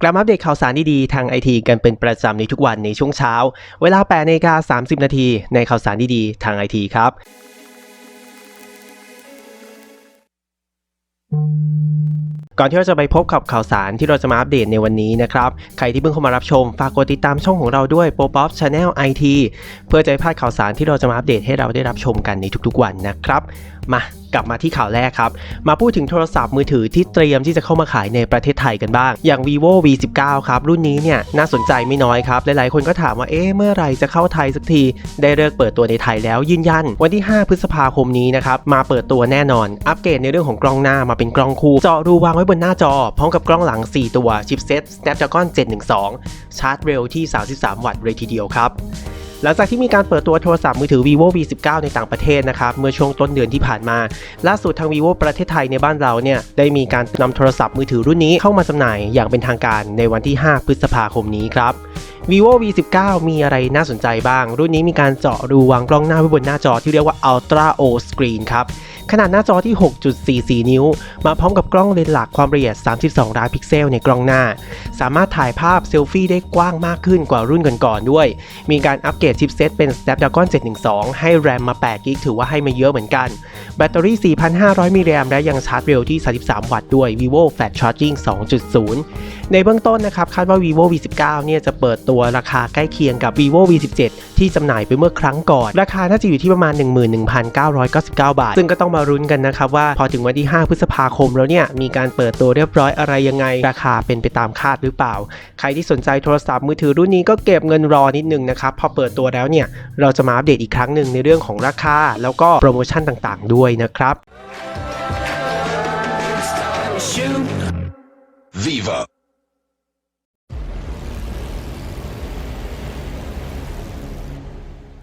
กลับมาอัปเดตข่าวสารดีๆ ทางไอทีกันเป็นประจำในทุกวันในช่วงเช้า เวลา8นาฬิกา30 นาทีในข่าวสารดีๆ ทางไอทีครับก่อนที่เราจะไปพบกับข่าวสารที่เราจะมาอัปเดตในวันนี้นะครับ ใครที่เพิ่งเข้ามารับชม ฝากกดติดตามช่องของเราด้วยโป p อ p Channel IT เพื่อจะไม่พลาดข่าวสารที่เราจะมาอัปเดตให้เราได้รับชมกันในทุกๆวันนะครับ มากลับมาที่ข่าวแรกครับ มาพูดถึงโทรศัพท์มือถือที่เตรียมที่จะเข้ามาขายในประเทศไทยกันบ้าง อย่าง vivo v 1 9ครับ รุ่นนี้เนี่ยน่าสนใจไม่น้อยครับ หลายๆ คนก็ถามว่าเอ๊ะเมื่อไรจะเข้าไทยสักที ได้เลิกเปิดตัวในไทยแล้วยืนยัน วันที่ 5 พฤษภาคมนี้นะครับมาเปิดตัวแน่นอน อัปเกรดในเรื่องของกล้องหน้ามาเป็นกล้องคู่เจาะรูวางไว้บนหน้าจอ พร้อมกับกล้องหลัง 4 ตัวชิปเซ็ต Snapdragon 712 ชาร์จเร็วที่ 33 วัตต์เลยทีเดียวครับ หลังจากที่มีการเปิดตัวโทรศัพท์มือถือ vivo v 1 9ในต่างประเทศนะครับ เมื่อช่วงต้นเดือนที่ผ่านมา ล่าสุดทาง vivo ประเทศไทยในบ้านเราเนี่ยได้มีการนำโทรศัพท์มือถือรุ่นนี้เข้ามาจำหน่ายอย่างเป็นทางการในวันที่ 5 พฤษภาคมนี้ครับ vivo v 1 9มีอะไรน่าสนใจบ้าง รุ่นนี้มีการเจาะรูวางกล้องหน้าไว้บนหน้าจอที่เรียกว่า ultra o screen ครับขนาดหน้าจอที่ 6.44 นิ้ว มาพร้อมกับกล้องเลนส์หลักความละเอียด 32 ล้านพิกเซลในกล้องหน้า สามารถถ่ายภาพเซลฟี่ได้กว้างมากขึ้นกว่ารุ่นก่อนๆด้วย มีการอัปเกรดชิปเซตเป็น Snapdragon 712 ให้แรมมา8กิกถือว่าให้มาเยอะเหมือนกัน แบตเตอรี่ 4,500 มิลลิแอมและยังชาร์จเร็วที่ 33 วัตต์ด้วย vivo fast charging 2.0 ในเบื้องต้นนะครับคาดว่า vivo v 1 9เนี่ยจะเปิดตัวราคาใกล้เคียงกับ vivo v 1 7ที่จำหน่ายไปเมื่อครั้งก่อน ราคาน่าจะอยู่ที่ประมาณ 11,999 บาท ซึ่งก็ต้องมารุ้นกันนะครับว่าพอถึงวันที่ 5 พฤษภาคมแล้วเนี่ย มีการเปิดตัวเรียบร้อยอะไรยังไง ราคาเป็นไปตามคาดหรือเปล่า ใครที่สนใจโทรศัพท์มือถือรุ่นนี้ก็เก็บเงินรอนิดนึงนะครับ พอเปิดตัวแล้วเนี่ย เราจะมาอัปเดตอีกครั้งหนึ่งในเรื่องของราคา แล้วก็โปรโมชั่นต่างๆ ด้วยนะครับ Viva.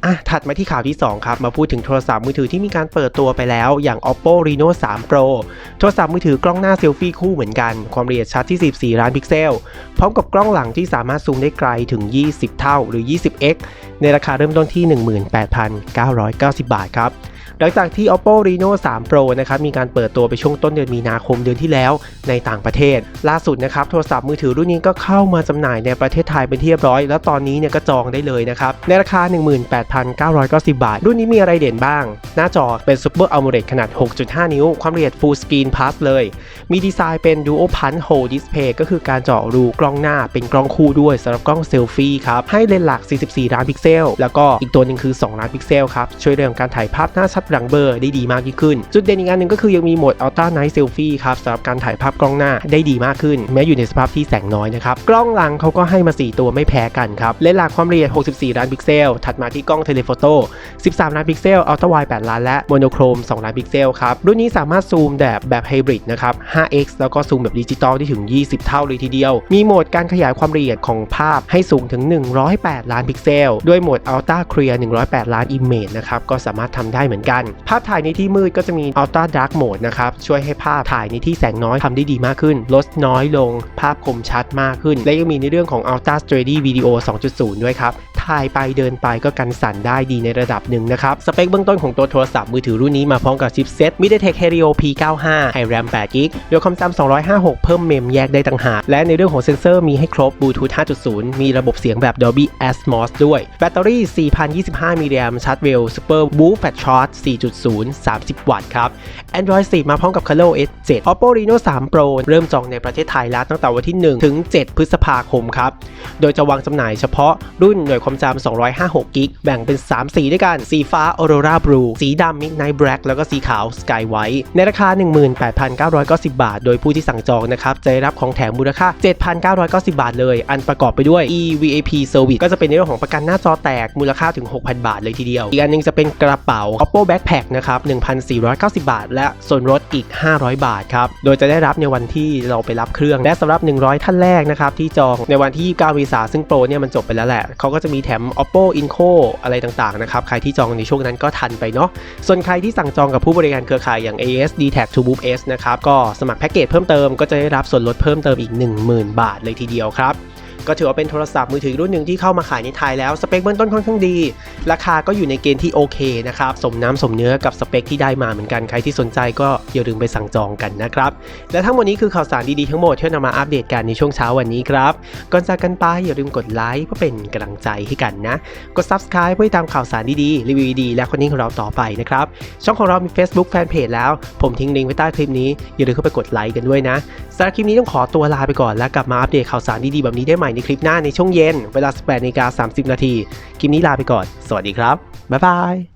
อะถัดมาที่ข่าวที่ 2 ครับ มาพูดถึงโทรศัพท์มือถือที่มีการเปิดตัวไปแล้วอย่าง oppo reno 3 pro โทรศัพท์มือถือกล้องหน้าเซลฟี่คู่เหมือนกัน ความละเอียดชัดที่ 14 ล้านพิกเซล พร้อมกับกล้องหลังที่สามารถซูมได้ไกลถึง 20 เท่าหรือ 20x ในราคาเริ่มต้นที่ 18,990 บาทครับ ลังจากที่ oppo reno 3 pro นะครับมีการเปิดตัวไปช่วงต้นเดือนมีนาคมเดือนที่แล้วในต่างประเทศ ล่าสุดนะครับโทรศัพท์มือถือรุ่นนี้ก็เข้ามาจำหน่ายในประเทศไทยเป็นที่เรียบร้อย แล้วตอนนี้เนี่ยก็จองได้เลยนะครับในราคา 18,990 บาท รุ่นนี้มีอะไรเด่นบ้าง หน้าจอเป็น Super AMOLED ขนาด 6.5 นิ้ว ความละเอียด Full Screen Plus เลย มีดีไซน์เป็น Dual Punch Hole Display ก็คือการเจาะรูกล้องหน้าเป็นกล้องคู่ด้วยสำหรับกล้องเซลฟี่ครับให้เลนส์หลัก 44 ล้านพิกเซล แล้วก็อีกตัวหนึ่งคือ 2 ล้านพิกเซลครับช่วยเรื่องการถ่ายภาพหน้าชัดลังเบลอได้ดีมากยิ่งขึ้น จุดเด่นอีกอันหนึ่งก็คือยังมีโหมด Ultra Night Selfie ครับสำหรับการถ่ายภาพกล้องหน้าได้ดีมากขึ้น แม้อยู่ในสภาพที่แสงน้อยนะครับ กล้องหลังเขาก็ให้มา 4 ตัวไม่แพ้กันครับเลนส์หลักความละเอียด 64 ล้านพิกเซล ถัดมาที่กล้องเทเลโฟโต้ 13 ล้านพิกเซล อัลตร้าไวด์8ล้านและโมโนโครม 2 ล้านพิกเซลครับ รุ่นนี้สามารถซูมแบบแบบไฮบริดนะครับ 5x แล้วก็ซูมแบบดิจิตอลได้ถึง 20 เท่าเลยทีเดียว มีโหมดการขยายความละเอียดของภาพให้สูงถึง 108 ล้านพิกเซล ด้วยโหมด Ultra Clear 108 ล้าน Image นะครับ ก็สามารถทำได้เหมือนกันภาพถ่ายในที่มืดก็จะมี Ultra Dark Mode นะครับ ช่วยให้ภาพถ่ายในที่แสงน้อยทำได้ดีมากขึ้น ลดน้อยลง ภาพคมชัดมากขึ้น และยังมีในเรื่องของ Ultra Steady Video 2.0 ด้วยครับ ถ่ายไปเดินไปก็กันสั่นได้ดีในระดับหนึ่งนะครับ สเปคเบื้องต้นของตัวโทรศัพท์มือถือรุ่นนี้มาพร้อมกับชิปเซ็ต MediaTek Helio P95 ให้ RAM 8 g b โดยความจำ256 เพิ่มเมมแยกได้ต่างหาก และในเรื่องของเซ็นเซอร์มีให้ครบ Bluetooth 5.0 มีระบบเสียงแบบ Dolby Atmos ด้วย แบตเตอรี่ 4,025 มิลลิแอมชาร์จเร็ว Super Boost Fast Charge 4.0 30 วัตต์ครับ Android 10 มาพร้อมกับ ColorOS 7 Oppo Reno 3 Pro เริ่มจองในประเทศไทยแล้วตั้งแต่วันที่ 1 ถึง 7 พฤษภาคมครับ โดยจะวางจำหน่ายเฉพาะรุ่นหน่วยความจำ256กิกแบ่งเป็น 3 สีด้วยกัน สีฟ้า Aurora Blue สีดำ Midnight Black แล้วก็สีขาว Sky White ในราคา 18,990 บาท โดยผู้ที่สั่งจองนะครับจะได้รับของแถมมูลค่า 7,990 บาทเลย อันประกอบไปด้วย eVAP Service ก็จะเป็นในเรื่องของประกันหน้าจอแตกมูลค่าถึง 6,000 บาทเลยทีเดียว อีกอันหนึงจะเป็นกระเป๋า Oppo Backpack นะครับ 1,490 บาท และส่วนลดอีก 500 บาทครับ โดยจะได้รับในวันที่เราไปรับเครื่อง และสำหรับ 100 ท่านแรกนะครับที่จองในวันที่ 29เมษาซึ่งโปรเนี่ยมันจบไปแล้วแหละเขาก็จะมีแถม Oppo Inco อะไรต่างๆนะครับ ใครที่จองในช่วงนั้นก็ทันไปเนาะ ส่วนใครที่สั่งจองกับผู้บริการเครือข่ายอย่าง AS d t a c t o Move S นะครับ ก็สมัครแพ็กเกจเพิ่มเติมก็จะได้รับส่วนลดเพิ่มเติมอีก 10,000 บาทเลยทีเดียวครับ ก็ถือว่าเป็นโทรศัพท์มือถือรุ่นหนึ่งที่เข้ามาขายในไทยแล้ว สเปคเบื้องต้นค่อนข้างดี ราคาก็อยู่ในเกณฑ์ที่โอเคนะครับ สมน้ำสมเนื้อกับสเปคที่ได้มาเหมือนกัน ใครที่สนใจก็อย่าลืมไปสั่งจองกันนะครับ และทั้งหมดนี้คือข่าวสารดีๆทั้งหมดที่นำมาอัปเดตกันในช่วงเช้าวันนี้ครับ ก่อนจากกันไปอย่าลืมกดไลค์เพื่อเป็นกำลังใจให้กันนะ กด subscribe เพื่อติดตามข่าวสารดีๆรีวิวดีและคนนี้ของเราต่อไปนะครับ ช่องของเรามี Facebook Fanpage แล้ว ผมทิ้งลิงก์ไว้ใต้คลิปนี้อย่าลืมเข้าไปกดไลค์กันด้วยนะสำหรับคลิปนี้ต้องขอตัวลาไปก่อนแล้วกลับมาอัปเดตข่าวสารดีๆแบบนี้ได้ใหม่ในคลิปหน้าในช่วงเย็น เวลา 18นาฬิกา30 นาที คลิปนี้ลาไปก่อน สวัสดีครับ บ๊ายบาย